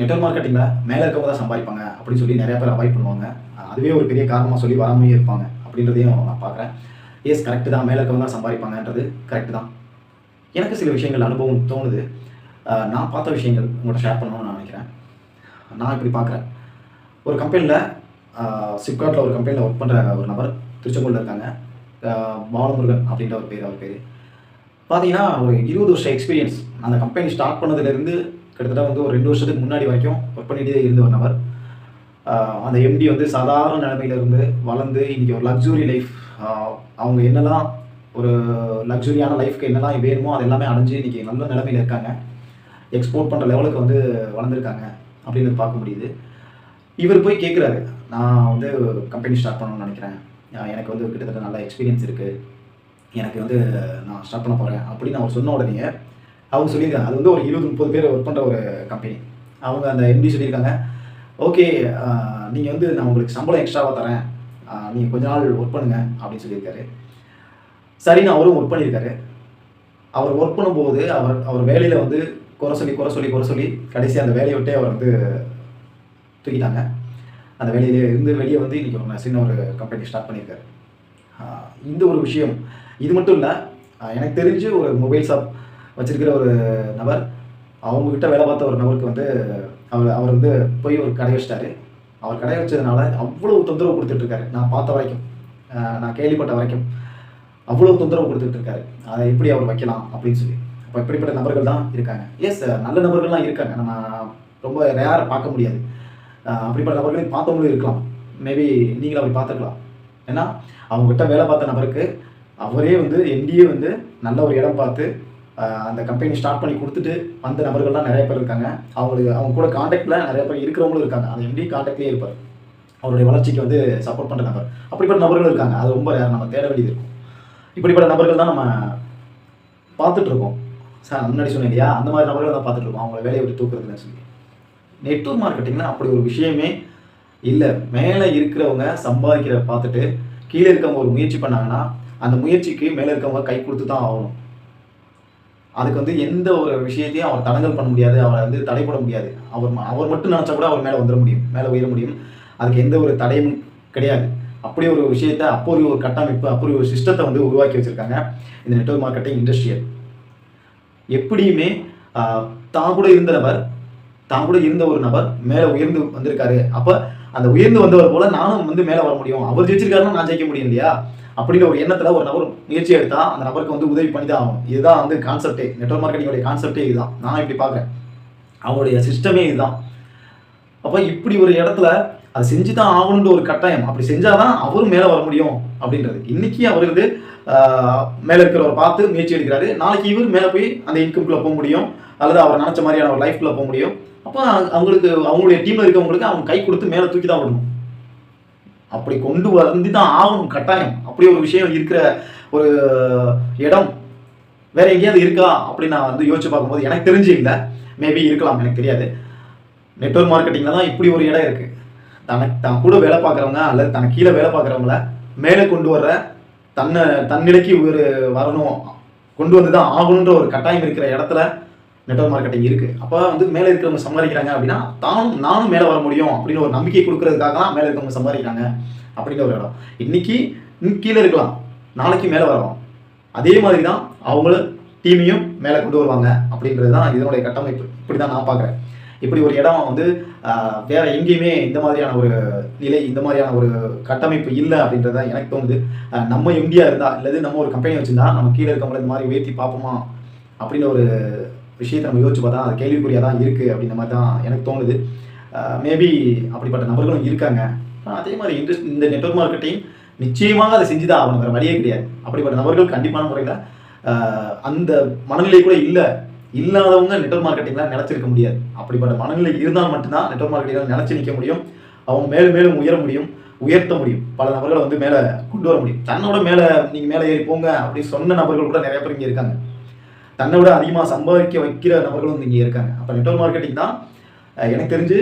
Network மார்க்கெட்டிங்கில் மேலே இருக்கவங்க தான் சம்பாதிப்பாங்க அப்படின்னு சொல்லி நிறைய பேர் அவாய்ட் பண்ணுவாங்க. அதுவே ஒரு பெரிய காரணமாக சொல்லி வராமையே இருப்பாங்க அப்படின்றதையும் நான் பார்க்குறேன். எஸ் கரெக்டு தான். மேலே இருக்கவங்க தான் சம்பாதிப்பாங்கன்றது கரெக்டு தான். எனக்கு சில விஷயங்கள் அனுபவம் தோணுது. நான் பார்த்த விஷயங்கள் உங்கள்கிட்ட ஷேர் பண்ணணும்னு நான் நினைக்கிறேன். நான் இப்படி பார்க்குறேன். ஒரு கம்பெனியில் சிப்காட்டில் ஒரு கம்பெனியில் ஒர்க் பண்ணுற ஒரு நபர் திருச்செங்கோடில் இருக்காங்க. பாலமுருகன் அப்படின்ற ஒரு பேர் அவர் பேர். பார்த்தீங்கன்னா ஒரு இருபது வருஷம் எக்ஸ்பீரியன்ஸ் அந்த கம்பெனி ஸ்டார்ட் பண்ணதுலேருந்து கிட்டத்தட்ட வந்து ஒரு ரெண்டு வருஷத்துக்கு முன்னாடி வரைக்கும் ஒர்க் பண்ணிகிட்டே இருந்த வந்தவர். அந்த எம்டி வந்து சாதாரண நிலைமையில இருந்து வளர்ந்து இன்னைக்கு ஒரு லக்ஸுரி லைஃப் அவங்க என்னெல்லாம் ஒரு லக்ஸுரியான லைஃப்க்கு என்னெல்லாம் வேணுமோ அது எல்லாமே அடைஞ்சு இன்னைக்கு நல்ல நிலைமையில இருக்காங்க. எக்ஸ்போர்ட் பண்ணுற லெவலுக்கு வந்து வளர்ந்துருக்காங்க அப்படின்னு பார்க்க முடியுது. இவர் போய் கேட்குறாரு நான் வந்து கம்பெனி ஸ்டார்ட் பண்ணணும்னு நினைக்கிறேன். எனக்கு வந்து கிட்டத்தட்ட நல்ல எக்ஸ்பீரியன்ஸ் இருக்குது எனக்கு வந்து நான் ஸ்டார்ட் பண்ண போகிறேன் அப்படின்னு அவர் சொன்ன உடனே அவங்க சொல்லியிருக்காங்க. அது வந்து ஒரு இருபது முப்பது பேர் ஒர்க் பண்ணுற ஒரு கம்பெனி அவங்க அந்த எம்டி சொல்லியிருக்காங்க. ஓகே நீங்கள் வந்து நான் உங்களுக்கு சம்பளம் எக்ஸ்ட்ராவாக தரேன். நீங்கள் கொஞ்ச நாள் ஒர்க் பண்ணுங்கள் அப்படின்னு சொல்லியிருக்காரு. சரின்னு அவரும் ஒர்க் பண்ணியிருக்காரு. அவர் ஒர்க் பண்ணும்போது அவர் அவர் வேலையில் வந்து குறை சொல்லி குறை சொல்லி குறை சொல்லி கடைசி அந்த வேலையை விட்டே அவர் வந்து தூக்கிட்டாங்க. அந்த வேலையிலே இருந்து வெளியே வந்து இன்றைக்கி ஒரு சின்ன ஒரு கம்பெனி ஸ்டார்ட் பண்ணியிருக்காரு. இந்த ஒரு விஷயம். இது மட்டும் இல்லை எனக்கு தெரிஞ்சு ஒரு மொபைல் ஷாப் வச்சிருக்கிற ஒரு நபர் அவங்கக்கிட்ட வேலை பார்த்த ஒரு நபருக்கு வந்து அவர் அவர் வந்து போய் ஒரு கடை வச்சிட்டாரு. அவர் கடை வச்சதுனால அவ்வளோ தொந்தரவு கொடுத்துட்ருக்காரு. நான் பார்த்த வரைக்கும் நான் கேள்விப்பட்ட வரைக்கும் அவ்வளோ தொந்தரவு கொடுத்துட்டு இருக்காரு அதை எப்படி அவர் வைக்கலாம் அப்படின்னு சொல்லி. அப்போ இப்படிப்பட்ட நபர்கள் தான் இருக்காங்க. எஸ் நல்ல நபர்கள்லாம் இருக்காங்க. நம்ம ரொம்ப ரேராக பார்க்க முடியாது. அப்படிப்பட்ட நபர்களையும் பார்த்தவங்களும் இருக்கலாம். மேபி நீங்களும் அப்படி பார்த்துக்கலாம் ஏன்னா அவங்ககிட்ட வேலை பார்த்த நபருக்கு அவரே வந்து எம்டியே வந்து நல்ல ஒரு இடம் பார்த்து அந்த கம்பெனி ஸ்டார்ட் பண்ணி கொடுத்துட்டு வந்த நபர்கள்லாம் நிறைய பேர் இருக்காங்க. அவங்களுக்கு அவங்க கூட காண்டாக்டில் நிறைய பேர் இருக்கிறவங்களும் இருக்காங்க. அந்த எம்டி காண்டாக்ட்லேயே இருப்பார். அவருடைய வளர்ச்சிக்கு வந்து சப்போர்ட் பண்ணுற நபர். அப்படிப்பட்ட நபர்கள் இருக்காங்க. அது ரொம்ப நம்ம தேட வேண்டியது இருக்கும். இப்படிப்பட்ட நபர்கள் தான் நம்ம பார்த்துட்ருக்கோம் சார் முன்னாடி சொன்னேன் இல்லையா? அந்த மாதிரி நபர்கள் தான் இருக்கோம். அவங்கள வேலையை விட்டு தூக்குறதுன்னு சொல்லி. நெட்வொர்க் மார்க்கெட்டிங்கில் அப்படி ஒரு விஷயமே இல்லை. மேலே இருக்கிறவங்க சம்பாதிக்கிற பார்த்துட்டு கீழே இருக்கவங்க ஒரு முயற்சி பண்ணாங்கன்னா அந்த முயற்சிக்கு மேலே இருக்கவங்க கை கொடுத்து தான் ஆகணும். அதுக்கு வந்து எந்த ஒரு விஷயத்தையும் அவர் தடங்கல் பண்ண முடியாது அவரை வந்து தடைப்பட முடியாது. அவர் ம- அவர் மட்டும் நினச்சா கூட அவர் மேலே வந்துட முடியும் மேலே உயர முடியும். அதுக்கு எந்த ஒரு தடையும் கிடையாது. அப்படி ஒரு விஷயத்த அப்படி ஒரு கட்டமைப்பு அப்படி ஒரு சிஸ்டத்தை வந்து உருவாக்கி வச்சிருக்காங்க இந்த நெட்வொர்க் மார்க்கெட்டிங் இண்டஸ்ட்ரியல் எப்படியுமே தான் கூட இருந்த நபர் தான் கூட இருந்த ஒரு நபர் மேலே உயர்ந்து வந்திருக்காரு. அப்போ அந்த உயர்ந்து வந்தவர் போல நானும் வந்து மேலே வர முடியும். அவர் ஜெயிச்சிருக்காருன்னா நான் ஜெயிக்க முடியும் இல்லையா? அப்படின்ற ஒரு எண்ணத்துல ஒரு நபர் முயற்சி எடுத்தா அந்த நபருக்கு வந்து உதவி பண்ணி தான் ஆகும் இதுதான் வந்து கான்செப்டே நெட்ஒர்க் மார்க்கெட்டிங்கோடைய கான்செப்டே இதுதான். நான் இப்படி பார்க்குறேன். அவங்களுடைய சிஸ்டமே இதுதான். அப்போ இப்படி ஒரு இடத்துல அது செஞ்சு தான் ஆகணுன்ற ஒரு கட்டாயம். அப்படி செஞ்சாதான் அவரும் மேலே வர முடியும் அப்படின்றது. இன்னைக்கு அவர் வந்து மேலே இருக்கிறவர் பார்த்து முயற்சி எடுக்கிறாரு. நாளைக்கு இவர் மேலே போய் அந்த இன்கம்குள்ளே போக முடியும். அல்லது அவர் நினச்ச மாதிரியான ஒரு லைஃப்குள்ளே போக முடியும். அப்போ அவங்களுக்கு அவங்களுடைய டீமில் இருக்கவங்களுக்கு அவங்க கை கொடுத்து மேலே தூக்கி தான் விடணும் அப்படி கொண்டு வந்து தான் ஆகணும் கட்டாயம். அப்படி ஒரு விஷயம் இருக்கிற ஒரு இடம் வேற எங்கேயாவது இருக்கா? அப்படின்னு நான் வந்து யோசிச்சு பார்க்கும்போது எனக்கு தெரிஞ்சு இல்லை. மேபி இருக்கலாம் எனக்கு தெரியாது. நெட்வொர்க் மார்க்கெட்டிங்கில் தான் இப்படி ஒரு இடம் இருக்கு. தனக்கு தான் கூட வேலை பார்க்குறவங்க அல்லது தனக்கு கீழே வேலை பார்க்குறவங்கள மேலே கொண்டு வர்ற தன்னை தன்னிலைக்கு ஒரு வரணும் கொண்டு வந்து தான் ஆகணுன்ற ஒரு கட்டாயம் இருக்கிற இடத்துல நெட்ஒர்க் மார்க்கெட்டிங் இருக்கு. அப்போ வந்து மேலே இருக்கிறவங்க சம்பாதிக்கிறாங்க அப்படின்னா தானும் நானும் மேலே வர முடியும் அப்படின்னு ஒரு நம்பிக்கை கொடுக்கறதுக்காக தான் மேலே இருக்கிறவங்க சம்பாதிக்கிறாங்க அப்படின்ற ஒரு இடம். இன்னைக்கு கீழே இருக்கலாம். நாளைக்கு மேலே வரலாம். அதே மாதிரி தான் அவங்களும் டீமையும் மேலே கொண்டு வருவாங்க அப்படின்றது தான் இதனுடைய கட்டமைப்பு. இப்படி தான் நான் பார்க்குறேன். இப்படி ஒரு இடம் வந்து வேற எங்கேயுமே இந்த மாதிரியான ஒரு நிலை இந்த மாதிரியான ஒரு கட்டமைப்பு இல்லை அப்படின்றத எனக்கு தோணுது. நம்ம இந்தியா இருந்தால் இல்லது நம்ம ஒரு கம்பெனி வச்சுருந்தா நம்ம கீழே இருக்கவங்களை இந்த மாதிரி உயர்த்தி பார்ப்போமா அப்படின்னு ஒரு விஷயத்தை நம்ம யோசிச்சு பார்த்தா அது கேள்விக்குறியாக தான் இருக்குது அப்படின்ற மாதிரி தான் எனக்கு தோணுது. மேபி அப்படிப்பட்ட நபர்களும் இருக்காங்க. அதே மாதிரி இன்ட்ரெஸ்ட் இந்த நெட்வொர்க் மார்க்கெட்டிங் நிச்சயமாக அதை செஞ்சு தான் ஆகணும் வேறு வழியே கிடையாது. அப்படிப்பட்ட நபர்கள் கண்டிப்பான முறையில் அந்த மனநிலை கூட இல்லை. இல்லாதவங்க நெட்ஒர்க் மார்க்கெட்டிங்லாம் நினச்சிருக்க முடியாது. அப்படிப்பட்ட மனநிலை இருந்தால் மட்டும்தான் நெட்ஒர்க் மார்க்கெட்டிங்கில் நினச்சி நிற்க முடியும். அவங்க மேலும் மேலும் உயர முடியும் உயர்த்த முடியும். பல நபர்களை வந்து மேலே கொண்டு வர முடியும். தன்னோட மேலே நீங்கள் மேலே ஏறி போங்க அப்படின்னு சொன்ன நபர்கள் கூட நிறைய பேர் இங்கே இருக்காங்க. தன்னை விட அதிகமாக சம்பாதிக்க வைக்கிற நபர்களும் இங்கே இருக்காங்க. அப்போ நெட்வொர்க் மார்க்கெட்டிங் தான் எனக்கு தெரிஞ்சு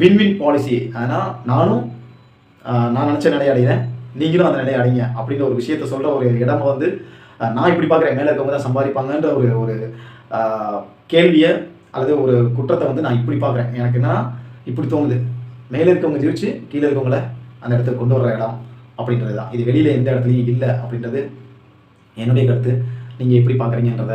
வின் வின் பாலிசி ஆனால் நானும் நான் நினச்ச நிலையை அடைகிறேன் நீங்களும் அந்த நிலையை அடைங்க அப்படின்ற ஒரு விஷயத்த சொல்கிற ஒரு இடம் வந்து நான் இப்படி பார்க்குறேன். மேலே இருக்கவங்க தான் சம்பாதிப்பாங்கன்ற ஒரு ஒரு கேள்வியை அல்லது ஒரு குற்றத்தை வந்து நான் இப்படி பார்க்குறேன். எனக்கு என்னன்னா இப்படி தோணுது. மேலே இருக்கவங்க ஜெயிச்சு கீழே இருக்கவங்கள அந்த இடத்துக்கு கொண்டு வர இடம் அப்படின்றது தான் இது வெளியில் எந்த இடத்துலையும் இல்லை அப்படின்றது என்னுடைய கருத்து. நீங்கள் எப்படி பார்க்குறீங்கன்றத